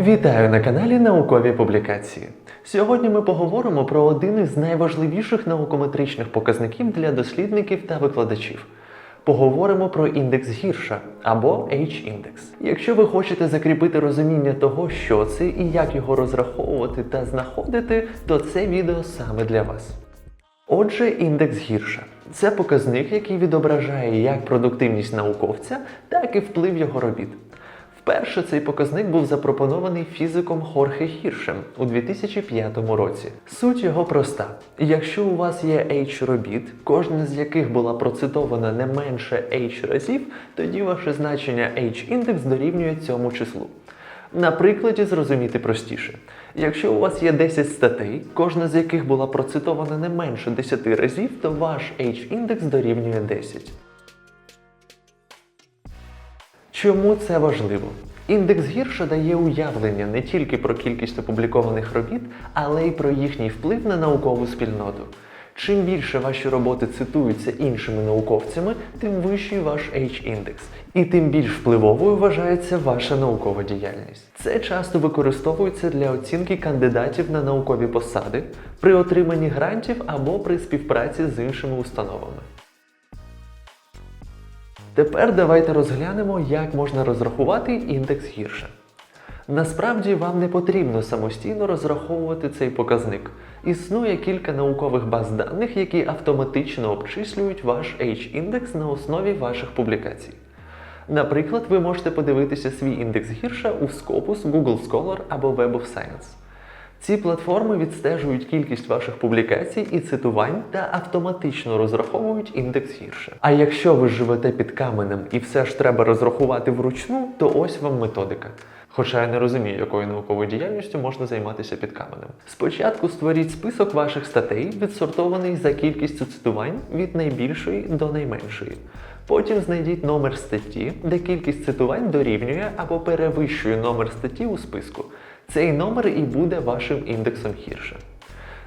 Вітаю на каналі Наукові публікації. Сьогодні ми поговоримо про один із найважливіших наукометричних показників для дослідників та викладачів. Поговоримо про індекс гірша або H-індекс. Якщо ви хочете закріпити розуміння того, що це і як його розраховувати та знаходити, то це відео саме для вас. Отже, індекс гірша це показник, який відображає як продуктивність науковця, так і вплив його робіт. Вперше цей показник був запропонований фізиком Хорхе Хіршем у 2005 році. Суть його проста: якщо у вас є H робіт, кожна з яких була процитована не менше H разів, тоді ваше значення H-індекс дорівнює цьому числу. На прикладі зрозуміти простіше. Якщо у вас є 10 статей, кожна з яких була процитована не менше 10 разів, то ваш H-індекс дорівнює 10. Чому це важливо? Індекс гірше дає уявлення не тільки про кількість опублікованих робіт, але й про їхній вплив на наукову спільноту. Чим більше ваші роботи цитуються іншими науковцями, тим вищий ваш H-індекс, і тим більш впливовою вважається ваша наукова діяльність. Це часто використовується для оцінки кандидатів на наукові посади при отриманні грантів або при співпраці з іншими установами. Тепер давайте розглянемо, як можна розрахувати індекс гірше. Насправді вам не потрібно самостійно розраховувати цей показник. Існує кілька наукових баз даних, які автоматично обчислюють ваш H-індекс на основі ваших публікацій. Наприклад, ви можете подивитися свій індекс гірша у Scopus, Google Scholar або Web of Science. Ці платформи відстежують кількість ваших публікацій і цитувань та автоматично розраховують індекс гірше. А якщо ви живете під каменем і все ж треба розрахувати вручну, то ось вам методика. Хоча я не розумію, якою науковою діяльністю можна займатися під каменем. Спочатку створіть список ваших статей, відсортований за кількістю цитувань від найбільшої до найменшої. Потім знайдіть номер статті, де кількість цитувань дорівнює або перевищує номер статті у списку. Цей номер і буде вашим індексом гірше.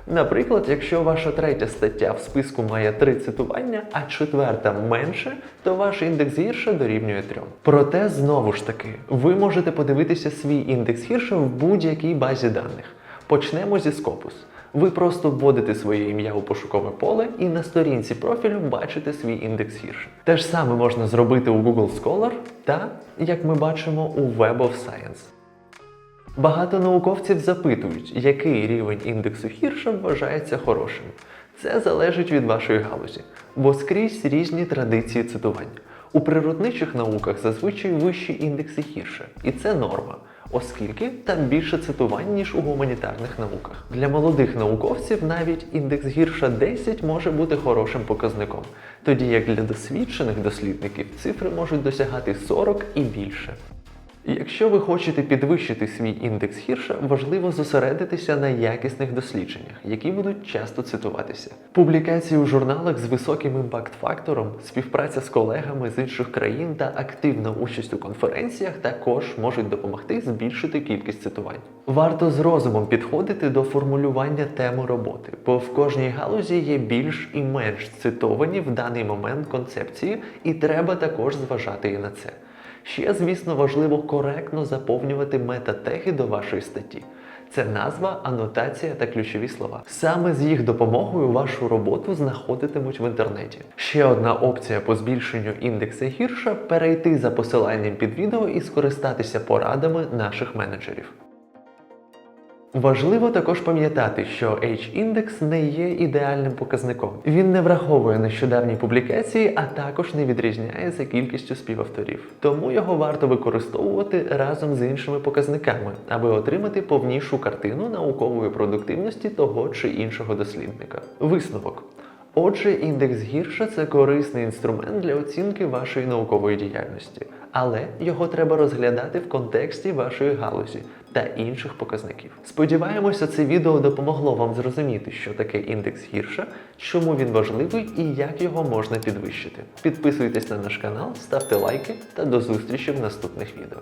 Наприклад, якщо ваша третя стаття в списку має три цитування, а четверта менше, то ваш індекс гірше дорівнює 3. Проте, знову ж таки, ви можете подивитися свій індекс гірше в будь-якій базі даних. Почнемо зі Scopus. Ви просто вводите своє ім'я у пошукове поле і на сторінці профілю бачите свій індекс гірше. Те ж саме можна зробити у Google Scholar та, як ми бачимо, у Web of Science. Багато науковців запитують, який рівень індексу гірша вважається хорошим. Це залежить від вашої галузі, бо скрізь різні традиції цитувань. У природничих науках зазвичай вищі індекси гірше, і це норма, оскільки там більше цитувань, ніж у гуманітарних науках. Для молодих науковців навіть індекс гірша 10 може бути хорошим показником, тоді як для досвідчених дослідників цифри можуть досягати 40 і більше. Якщо ви хочете підвищити свій індекс гірша, важливо зосередитися на якісних дослідженнях, які будуть часто цитуватися. Публікації у журналах з високим імпакт-фактором, співпраця з колегами з інших країн та активна участь у конференціях також можуть допомогти збільшити кількість цитувань. Варто з розумом підходити до формулювання теми роботи, бо в кожній галузі є більш і менш цитовані в даний момент концепції, і треба також зважати і на це. Ще, звісно, важливо коректно заповнювати метатеги до вашої статті. Це назва, анотація та ключові слова. Саме з їх допомогою вашу роботу знаходитимуть в інтернеті. Ще одна опція по збільшенню індекса гірша перейти за посиланням під відео і скористатися порадами наших менеджерів. Важливо також пам'ятати, що H-індекс не є ідеальним показником. Він не враховує нещодавні публікації, а також не відрізняє за кількістю співавторів. Тому його варто використовувати разом з іншими показниками, аби отримати повнішу картину наукової продуктивності того чи іншого дослідника. Висновок. Отже, індекс гірша це корисний інструмент для оцінки вашої наукової діяльності, але його треба розглядати в контексті вашої галузі та інших показників. Сподіваємося, це відео допомогло вам зрозуміти, що таке індекс гірша, чому він важливий і як його можна підвищити. Підписуйтесь на наш канал, ставте лайки та до зустрічі в наступних відео.